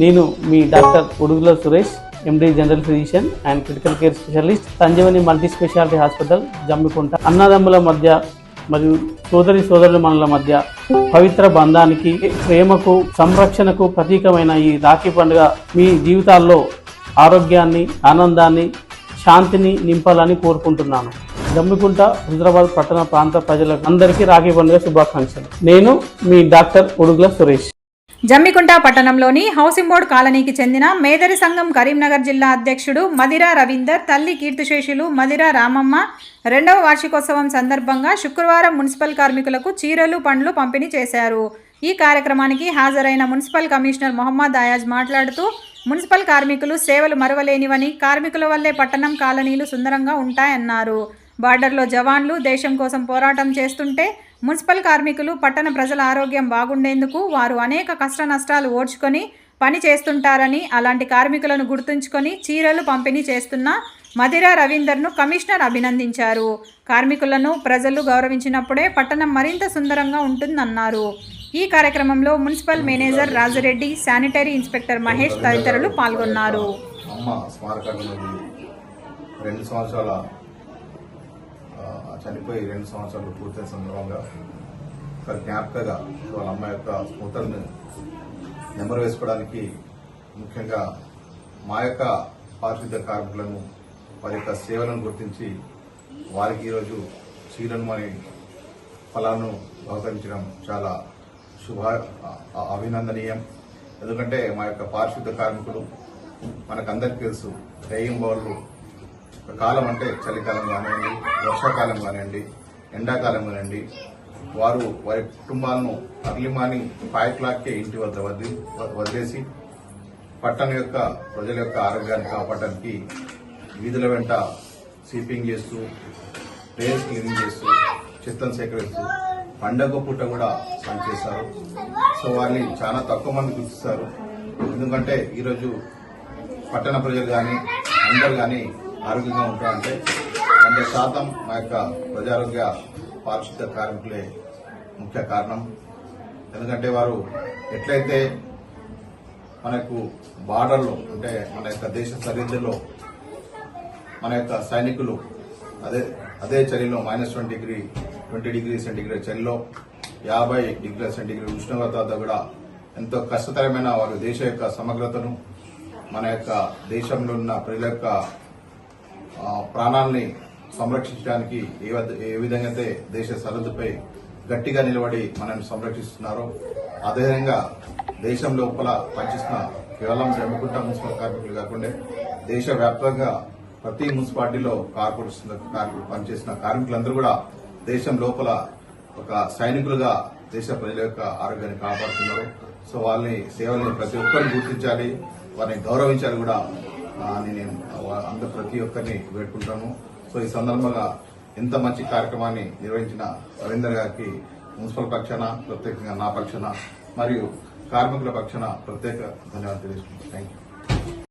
నేను మీ doctor Udugula Suresh MD general physician and critical care specialist Sanjeevani multi specialty hospital Jammikunta. అన్నదమ్ముల మధ్య మరియు సోదరి సోదరుల మనల మధ్య పవిత్ర బంధానికి ప్రేమకు సంరక్షణకు ప్రతీకమైన ఈ రాఖీ పండుగ మీ జీవితాల్లో ఆరోగ్యాన్ని ఆనందాన్ని శాంతిని నింపాలని కోరుకుంటున్నాను. జమ్మికుంట హైదరాబాద్ పట్టణ ప్రాంత ప్రజలకు అందరికీ రాఖీ పండుగ శుభాకాంక్షలు. నేను మీ డాక్టర్ ఉడుగుల సురేష్. జమ్మికుంట పట్టణంలోని హౌసింగ్ బోర్డ్ కాలనీకి చెందిన మేదరి సంఘం కరీంనగర్ జిల్లా అధ్యక్షుడు మదిరా రవీందర్ తల్లి కీర్తిశేషులు మదిరా రామమ్మ రెండవ వార్షికోత్సవం సందర్భంగా శుక్రవారం మున్సిపల్ కార్మికులకు చీరలు పండ్లు పంపిణీ చేశారు. ఈ కార్యక్రమానికి హాజరైన మున్సిపల్ కమిషనర్ మొహమ్మద్ అయాజ్ మాట్లాడుతూ మున్సిపల్ కార్మికులు సేవలు మరవలేనివని కార్మికుల వల్లే పట్టణం కాలనీలు సుందరంగా ఉంటాయన్నారు. బార్డర్లో జవాన్లు దేశం కోసం పోరాటం చేస్తుంటే మున్సిపల్ కార్మికులు పట్టణ ప్రజల ఆరోగ్యం బాగుండేందుకు వారు అనేక కష్ట నష్టాలు ఓడ్చుకొని పని చేస్తుంటారని అలాంటి కార్మికులను గుర్తుంచుకొని చీరలు పంపిణీ చేస్తున్న మధిరా రవీందర్ను కమిషనర్ అభినందించారు. కార్మికులను ప్రజలు గౌరవించినప్పుడే పట్టణం మరింత సుందరంగా ఉంటుందన్నారు. ఈ కార్యక్రమంలో municipal manager Rajareddy sanitary inspector Mahesh తదితరులు పాల్గొన్నారు అమ్మ స్మారకాన్ని రెండు సంవత్సరాల ఆ, చనిపోయి రెండు సంవత్సరాలు పూర్తయిన సందర్భంగా ఒక జ్ఞాపకగా వాళ్ళ అమ్మ యొక్క స్మృతులను నెమరు వేసుకోవడానికి ముఖ్యంగా మా యొక్క పారిశుద్ధ్య కార్మికులను వారి యొక్క సేవలను గుర్తించి వారికి ఈరోజు చీరను అనే ఫలాలను బహుకరించడం చాలా శుభ అభినందనీయం. ఎందుకంటే మా యొక్క పారిశుద్ధ కార్మికులు మనకందరికీ తెలుసు దయ్యం వాళ్ళు కాలం అంటే చలికాలం కానివ్వండి వర్షాకాలం కానివ్వండి ఎండాకాలం కానివ్వండి వారు వారి కుటుంబాలను అర్లీ మార్నింగ్ ఫైవ్ క్లాక్కే ఇంటి వద్ద వదిలి వదిలేసి పట్టణం యొక్క ప్రజల యొక్క ఆరోగ్యాన్ని కాపాడడానికి వీధుల వెంట స్వీపింగ్ చేస్తూ ప్లేస్ క్లీనింగ్ చేస్తూ చెత్తను సేకరిస్తూ పండగ పూట కూడా పనిచేస్తారు సో వారిని చాలా తక్కువ మంది గుర్తిస్తారు ఎందుకంటే ఈరోజు పట్టణ ప్రజలు కానీ అందరు కానీ ఆరోగ్యంగా ఉంటారంటే వంద శాతం మా యొక్క ప్రజారోగ్య పారిశుద్ధ కార్మికులే ముఖ్య కారణం. ఎందుకంటే వారు ఎట్లయితే మనకు బార్డర్లో అంటే మన యొక్క దేశ సరిహద్దులో మన యొక్క సైనికులు అదే అదే చలిలో minus twenty degree twenty degree centigrade చలిలో యాభై డిగ్రీల సెంటీగ్రేడ్ ఉష్ణోగ్రత వద్ద కూడా ఎంతో కష్టతరమైన వారు దేశ యొక్క సమగ్రతను మన యొక్క దేశంలో ఉన్న ప్రజల యొక్క ఆ, ప్రాణాలని సంరక్షించడానికి ఏ ఏ విధంగా అయితే దేశ సరిహద్దుపై గట్టిగా నిలబడి మనల్ని సంరక్షిస్తున్నారో అదేవిధంగా దేశం లోపల పనిచేస్తున్న కేవలం జమ్మకుంట మున్సిపల్ కార్మికులు కాకుండా దేశవ్యాప్తంగా ప్రతి మున్సిపాలిటీలో కార్పొరేషన్ కార్మికులు పనిచేసిన కార్మికులందరూ కూడా దేశం లోపల ఒక సైనికులుగా దేశ ప్రజల యొక్క ఆరోగ్యాన్ని కాపాడుతున్నారు. సో వాళ్ళని సేవల్ని ప్రతి ఒక్కరిని గుర్తించాలి వారిని గౌరవించాలి కూడా అని నేను అంత ప్రతి ఒక్కరిని వేడుకుంటాను. సో ఈ సందర్భంగా ఇంత మంచి కార్యక్రమాన్ని నిర్వహించిన రవీందర్ గారికి మున్సిపల్ పక్షాన ప్రత్యేకంగా నా పక్షాన మరియు కార్మికుల పక్షాన ప్రత్యేక ధన్యవాదాలు తెలియజేస్తున్నాను. Thank you